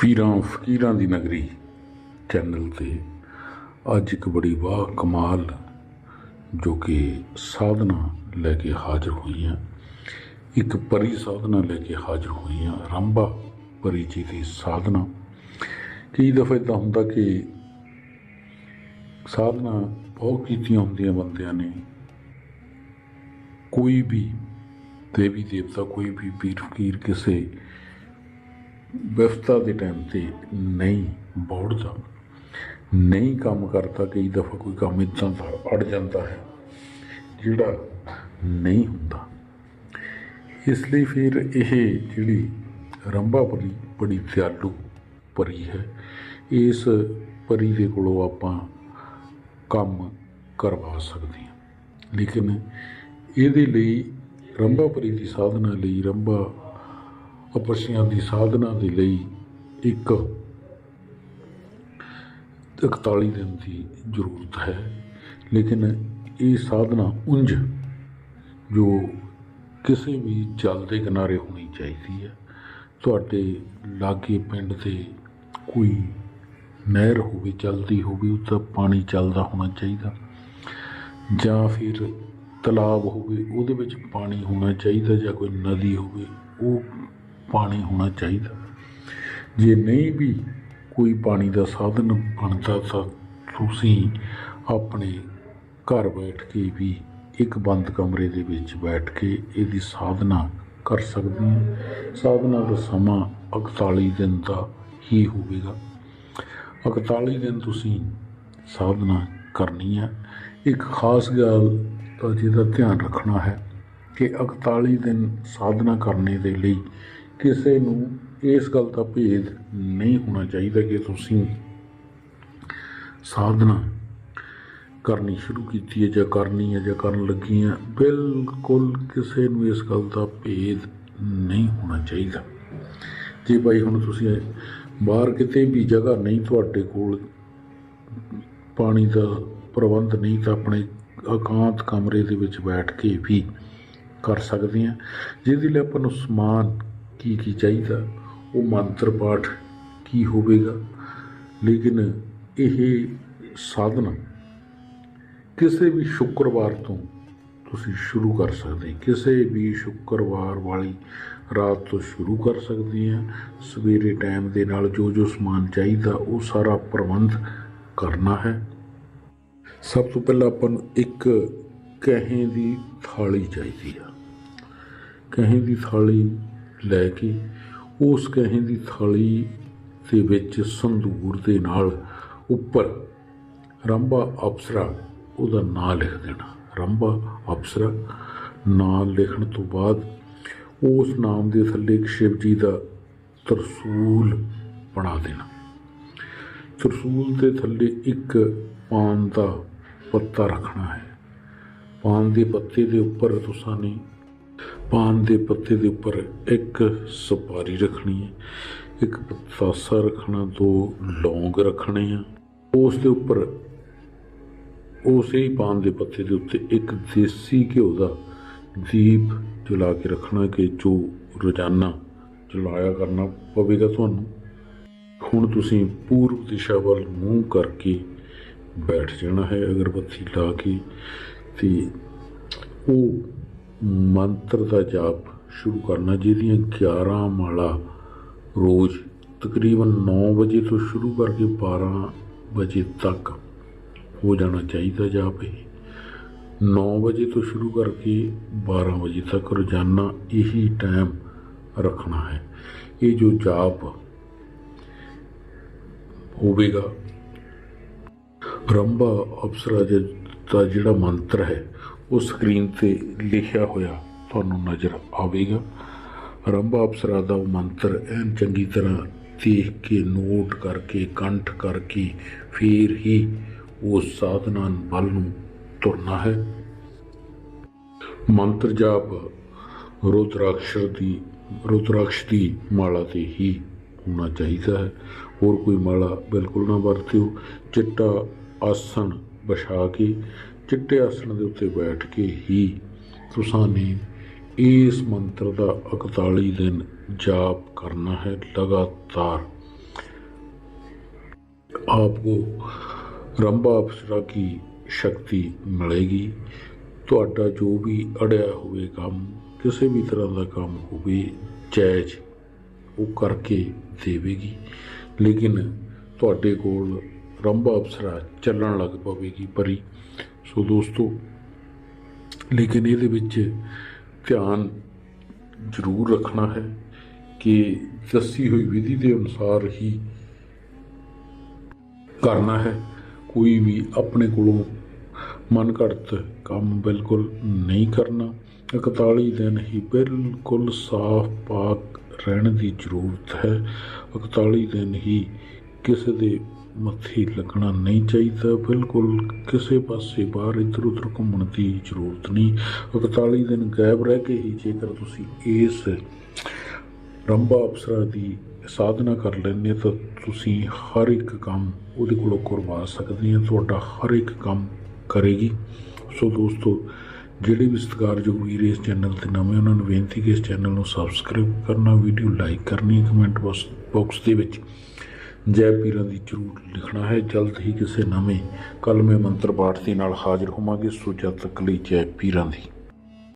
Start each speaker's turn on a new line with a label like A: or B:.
A: ਪੀਰਾਂ ਫਕੀਰਾਂ ਦੀ ਨਗਰੀ ਚੈਨਲ ਤੇ ਅੱਜ ਇੱਕ ਬੜੀ ਵਾਹ ਕਮਾਲ ਜੋ ਕਿ ਸਾਧਨਾ ਲੈ ਕੇ ਹਾਜ਼ਰ ਹੋਈ ਹੈ ਇੱਕ ਪਰੀ ਸਾਧਨਾ ਲੈ ਕੇ ਹਾਜ਼ਰ ਹੋਈ ਹੈ ਰੰਭਾ ਪਰੀ ਜੀ ਦੀ ਸਾਧਨਾ। ਕਈ ਦਫਾ ਇਦਾਂ ਹੁੰਦਾ ਕਿ ਸਾਧਨਾ ਬਹੁਤ ਕੀਤੀਆਂ ਹੁੰਦੀਆਂ ਬੰਦਿਆਂ ਨੇ, ਕੋਈ ਵੀ ਦੇਵੀ ਦੇਵਤਾ ਕੋਈ ਵੀ ਪੀਰ ਫਕੀਰ ਕਿਸੇ ਵਿਵਸਥਾ ਦੇ ਟਾਈਮ ਤੇ ਨਹੀਂ ਬੋੜਦਾ ਨਹੀਂ ਕੰਮ ਕਰਦਾ, ਕਈ ਦਫਾ ਕੋਈ ਕੰਮ ਇਦਾਂ ਦਾ ਅੜ ਜਾਂਦਾ ਹੈ, ਜਿਹੜਾ ਨਹੀਂ ਹੁੰਦਾ। ਇਸ ਲਈ ਫਿਰ ਇਹ ਜਿਹੜੀ ਰੰਭਾ ਪਰੀ, ਬੜੀ ਦਿਆਲੂ ਪਰੀ ਹੈ, ਇਸ ਪਰੀ ਦੇ ਕੋਲੋਂ ਆਪਾਂ ਕੰਮ ਕਰਵਾ ਸਕਦੇ ਹਾਂ। ਲੇਕਿਨ ਇਹਦੇ ਲਈ ਰੰਭਾ ਪਰੀ ਦੀ ਸਾਧਨਾ ਲਈ, ਰੰਭਾ ਅਪਰਸ਼ੀਆਂ ਦੀ ਸਾਧਨਾ ਦੇ ਲਈ ਇੱਕ 41 ਦਿਨ ਦੀ ਜ਼ਰੂਰਤ ਹੈ। ਲੇਕਿਨ ਇਹ ਸਾਧਨਾ ਉਂਝ ਜੋ ਕਿਸੇ ਵੀ ਜਲ ਦੇ ਕਿਨਾਰੇ ਹੋਣੀ ਚਾਹੀਦੀ ਹੈ। ਤੁਹਾਡੇ ਲਾਗੇ ਪਿੰਡ ਦੇ ਕੋਈ ਨਹਿਰ ਹੋਵੇ ਚੱਲਦੀ ਹੋਵੇ ਉੱਤੇ ਪਾਣੀ ਚੱਲਦਾ ਹੋਣਾ ਚਾਹੀਦਾ। ਜਾਂ ਫਿਰ ਤਲਾਬ ਹੋਵੇ, ਉਹਦੇ ਵਿੱਚ ਪਾਣੀ ਹੋਣਾ ਚਾਹੀਦਾ ਜਾਂ ਕੋਈ ਨਦੀ ਹੋਵੇ, ਉਹ ਪਾਣੀ ਹੋਣਾ ਚਾਹੀਦਾ। ਜੇ ਨਹੀਂ ਵੀ ਕੋਈ ਪਾਣੀ ਦਾ ਸਾਧਨ ਬਣਦਾ ਤਾਂ ਤੁਸੀਂ ਆਪਣੇ ਘਰ ਬੈਠ ਕੇ ਵੀ ਇੱਕ ਬੰਦ ਕਮਰੇ ਦੇ ਵਿੱਚ ਬੈਠ ਕੇ ਇਹਦੀ ਸਾਧਨਾ ਕਰ ਸਕਦੇ ਹੋ। ਸਾਧਨਾ ਦਾ ਸਮਾਂ 41 ਦਿਨ ਦਾ ਹੀ ਹੋਵੇਗਾ। 41 ਦਿਨ ਤੁਸੀਂ ਸਾਧਨਾ ਕਰਨੀ ਹੈ ਇੱਕ ਖਾਸ ਗੱਲ ਦਾ ਜਿਹਦਾ ਧਿਆਨ ਰੱਖਣਾ ਹੈ ਕਿ 41 ਦਿਨ ਸਾਧਨਾ ਕਰਨੇ ਦੇ ਲਈ ਕਿਸੇ ਨੂੰ ਇਸ ਗੱਲ ਦਾ ਭੇਦ ਨਹੀਂ ਹੋਣਾ ਚਾਹੀਦਾ ਕਿ ਤੁਸੀਂ ਸਾਧਨਾ ਕਰਨੀ ਸ਼ੁਰੂ ਕੀਤੀ ਹੈ ਜਾਂ ਕਰਨੀ ਹੈ ਜਾਂ ਕਰਨ ਲੱਗੀ ਹੈ। ਬਿਲਕੁਲ ਕਿਸੇ ਨੂੰ ਇਸ ਗੱਲ ਦਾ ਭੇਦ ਨਹੀਂ ਹੋਣਾ ਚਾਹੀਦਾ। ਜੇ ਭਾਈ ਹੁਣ ਤੁਸੀਂ ਬਾਹਰ ਕਿਤੇ ਵੀ ਜਗ੍ਹਾ ਨਹੀਂ ਤੁਹਾਡੇ ਕੋਲ, ਪਾਣੀ ਦਾ ਪ੍ਰਬੰਧ ਨਹੀਂ ਤਾਂ ਆਪਣੇ ਇਕਾਂਤ ਕਮਰੇ ਦੇ ਵਿੱਚ ਬੈਠ ਕੇ ਵੀ ਕਰ ਸਕਦੇ ਹਾਂ। ਜਿਹਦੇ ਲਈ ਆਪਾਂ ਨੂੰ ਸਮਾਨ ਕੀ ਕੀ ਚਾਹੀਦਾ, ਉਹ ਮੰਤਰ ਪਾਠ ਕੀ ਹੋਵੇਗਾ? ਲੇਕਿਨ ਇਹ ਸਾਧਨਾ ਕਿਸੇ ਵੀ ਸ਼ੁੱਕਰਵਾਰ ਤੋਂ ਤੁਸੀਂ ਸ਼ੁਰੂ ਕਰ ਸਕਦੇ ਕਿਸੇ ਵੀ ਸ਼ੁੱਕਰਵਾਰ ਵਾਲੀ ਰਾਤ ਤੋਂ ਸ਼ੁਰੂ ਕਰ ਸਕਦੇ ਆ। ਸਵੇਰੇ ਟਾਈਮ ਦੇ ਨਾਲ ਜੋ ਜੋ ਸਮਾਨ ਚਾਹੀਦਾ, ਉਹ ਸਾਰਾ ਪ੍ਰਬੰਧ ਕਰਨਾ ਹੈ। ਸਭ ਤੋਂ ਪਹਿਲਾਂ ਆਪਾਂ ਨੂੰ ਇੱਕ ਕਹੇ ਦੀ ਥਾਲੀ ਚਾਹੀਦੀ ਆ। ਕਹੇ ਦੀ ਥਾਲੀ ਲੈ ਕੇ ਉਸ ਕਹੇ ਦੀ ਥਾਲੀ ਦੇ ਵਿੱਚ ਸੰਧੂਰ ਦੇ ਨਾਲ ਉੱਪਰ ਰੰਭਾ ਅਪਸਰਾ ਉਹਦਾ ਨਾਂ ਲਿਖ ਦੇਣਾ। ਰੰਭਾ ਅਪਸਰਾ ਨਾਂ ਲਿਖਣ ਤੋਂ ਬਾਅਦ ਉਸ ਨਾਮ ਦੇ ਥੱਲੇ ਇੱਕ ਸ਼ਿਵ ਜੀ ਦਾ ਤਰਸੂਲ ਬਣਾ ਦੇਣਾ। ਤਰਸੂਲ ਦੇ ਥੱਲੇ ਇੱਕ ਪਾਨ ਦਾ ਪੱਤਾ ਰੱਖਣਾ ਹੈ। ਪਾਨ ਦੇ ਪੱਤੇ ਦੇ ਉੱਪਰ ਤੁਸਾਂ ਪਾਨ ਦੇ ਪੱਤੇ ਦੇ ਉੱਪਰ ਇੱਕ ਸੁਪਾਰੀ ਰੱਖਣੀ ਹੈ, ਇੱਕ ਪਤਾਸਾ ਰੱਖਣਾ, ਦੋ ਲੌਂਗ ਰੱਖਣੇ ਆ। ਉਸ ਦੇ ਉੱਪਰ, ਉਸੇ ਹੀ ਪਾਨ ਦੇ ਪੱਤੇ ਦੇ ਉੱਤੇ ਇੱਕ ਦੇਸੀ ਘਿਓ ਦਾ ਦੀਪ ਜਲਾ ਕੇ ਰੱਖਣਾ ਕਿ ਜੋ ਰੋਜ਼ਾਨਾ ਜਲਾਇਆ ਕਰਨਾ ਪਵੇਗਾ ਤੁਹਾਨੂੰ। ਹੁਣ ਤੁਸੀਂ ਪੂਰਬ ਦਿਸ਼ਾ ਵੱਲ ਮੂੰਹ ਕਰਕੇ ਬੈਠ ਜਾਣਾ ਹੈ, ਅਗਰਬੱਤੀ ਲਾ ਕੇ ਤੇ ਉਹ ਮੰਤਰ ਦਾ ਜਾਪ ਸ਼ੁਰੂ ਕਰਨਾ, ਜਿਹਦੀਆਂ 11 ਮਾਲਾ ਰੋਜ਼ ਤਕਰੀਬਨ 9 ਵਜੇ ਤੋਂ ਸ਼ੁਰੂ ਕਰਕੇ 12 ਵਜੇ ਤੱਕ ਹੋ ਜਾਣਾ ਚਾਹੀਦਾ ਜਾਪ ਇਹ। 9 ਵਜੇ ਤੋਂ ਸ਼ੁਰੂ ਕਰਕੇ 12 ਵਜੇ ਤੱਕ ਰੋਜ਼ਾਨਾ ਇਹੀ ਟਾਈਮ ਰੱਖਣਾ ਹੈ। ਇਹ ਜੋ ਜਾਪ ਹੋਵੇਗਾ, ਰੰਭਾ ਅਪਸਰਾ ਜੀ ਦਾ ਜਿਹੜਾ ਮੰਤਰ ਹੈ ਉਹ ਸਕਰੀਨ ਤੇ ਲਿਖਿਆ ਹੋਇਆ ਤੁਹਾਨੂੰ ਨਜ਼ਰ ਆਵੇਗਾ। ਰੰਭਾ ਅਪਸਰਾ ਦਾ ਉਹ ਮੰਤਰ ਐਨ ਚੰਗੀ ਤਰ੍ਹਾਂ ਦੇਖ ਕੇ ਨੋਟ ਕਰਕੇ, ਕੰਠ ਕਰਕੇ ਫਿਰ ਹੀ ਉਸ ਸਾਧਨਾ ਵੱਲ ਨੂੰ ਤੁਰਨਾ ਹੈ। ਮੰਤਰ ਜਾਪ ਰੁਦਰਾਕਸ਼ ਦੀ ਰੁਦਰਾਕਸ਼ ਦੀ ਮਾਲਾ ਤੇ ਹੀ ਹੋਣਾ ਚਾਹੀਦਾ ਹੈ। ਹੋਰ ਕੋਈ ਮਾਲਾ ਬਿਲਕੁਲ ਨਾ ਵਰਤਿਓ। ਚਿੱਟਾ ਆਸਣ ਵਿਛਾ ਕੇ ਚਿੱਟੇ ਆਸਣ ਦੇ ਉੱਤੇ ਬੈਠ ਕੇ ਹੀ ਤੁਸਾਂ ਨੇ ਇਸ ਮੰਤਰ ਦਾ 41 ਦਿਨ ਜਾਪ ਕਰਨਾ ਹੈ ਲਗਾਤਾਰ। ਆਪਕੋ ਰੰਭਾ ਅਪਸਰਾ ਕੀ ਸ਼ਕਤੀ ਮਿਲੇਗੀ? ਤੁਹਾਡਾ ਜੋ ਵੀ ਅੜਿਆ ਹੋਵੇ ਕੰਮ, ਕਿਸੇ ਵੀ ਤਰ੍ਹਾਂ ਦਾ ਕੰਮ ਹੋਵੇ, ਜਾਇਜ਼ ਉਹ ਕਰਕੇ ਦੇਵੇਗੀ। ਲੇਕਿਨ ਤੁਹਾਡੇ ਕੋਲ ਰੰਭਾ ਅਪਸਰਾ ਚੱਲਣ ਲੱਗ ਪਵੇਗੀ ਪਰੀ। ਸੋ ਦੋਸਤੋ, ਲੇਕਿਨ ਇਹਦੇ ਵਿੱਚ ਧਿਆਨ ਜ਼ਰੂਰ ਰੱਖਣਾ ਹੈ ਕਿ ਦੱਸੀ ਹੋਈ ਵਿਧੀ ਦੇ ਅਨੁਸਾਰ ਹੀ ਕਰਨਾ ਹੈ। ਕੋਈ ਵੀ ਆਪਣੇ ਕੋਲੋਂ ਮਨ ਘੜਤ ਕੰਮ ਬਿਲਕੁਲ ਨਹੀਂ ਕਰਨਾ। 41 ਦਿਨ ਹੀ ਬਿਲਕੁਲ ਸਾਫ਼ ਪਾਕ ਰਹਿਣ ਦੀ ਜ਼ਰੂਰਤ ਹੈ। 41 ਦਿਨ ਹੀ ਕਿਸੇ ਦੇ ਮੱਥੇ ਲੱਗਣਾ ਨਹੀਂ ਚਾਹੀਦਾ। ਬਿਲਕੁਲ ਕਿਸੇ ਪਾਸੇ ਬਾਹਰ ਇੱਧਰ ਉੱਧਰ ਘੁੰਮਣ ਦੀ ਜ਼ਰੂਰਤ ਨਹੀਂ। 41 ਦਿਨ ਗਾਇਬ ਰਹਿ ਕੇ ਹੀ ਜੇਕਰ ਤੁਸੀਂ ਇਸ ਰੰਭਾ ਅਪਸਰਾ ਦੀ ਸਾਧਨਾ ਕਰ ਲੈਂਦੇ ਤਾਂ ਤੁਸੀਂ ਹਰ ਇੱਕ ਕੰਮ ਉਹਦੇ ਕੋਲੋਂ ਕਰਵਾ ਸਕਦੇ ਆ ਤੁਹਾਡਾ ਹਰ ਇੱਕ ਕੰਮ ਕਰੇਗੀ। ਸੋ ਦੋਸਤੋ, ਜਿਹੜੇ ਵੀ ਸਤਿਕਾਰਯੋਗ ਵੀਰ ਇਸ ਚੈਨਲ ਤੇ ਨਵੇਂ, ਉਹਨਾਂ ਨੂੰ ਬੇਨਤੀ ਕਿ ਇਸ ਚੈਨਲ ਨੂੰ ਸਬਸਕ੍ਰਾਈਬ ਕਰਨਾ ਵੀਡੀਓ ਲਾਈਕ ਕਰਨੀ ਕਮੈਂਟ ਬਾਕਸ ਦੇ ਵਿੱਚ ਜੈ ਪੀਰਾਂ ਦੀ ਜ਼ਰੂਰ ਲਿਖਣਾ ਹੈ। ਜਲਦ ਹੀ ਕਿਸੇ ਨਵੇਂ ਕਲਮੇ ਮੰਤਰ ਪਾਠ ਦੇ ਨਾਲ ਹਾਜ਼ਰ ਹੋਵਾਂਗੇ। ਸੋ ਜਦ ਤੱਕ ਲਈ ਜੈ ਪੀਰਾਂ ਦੀ।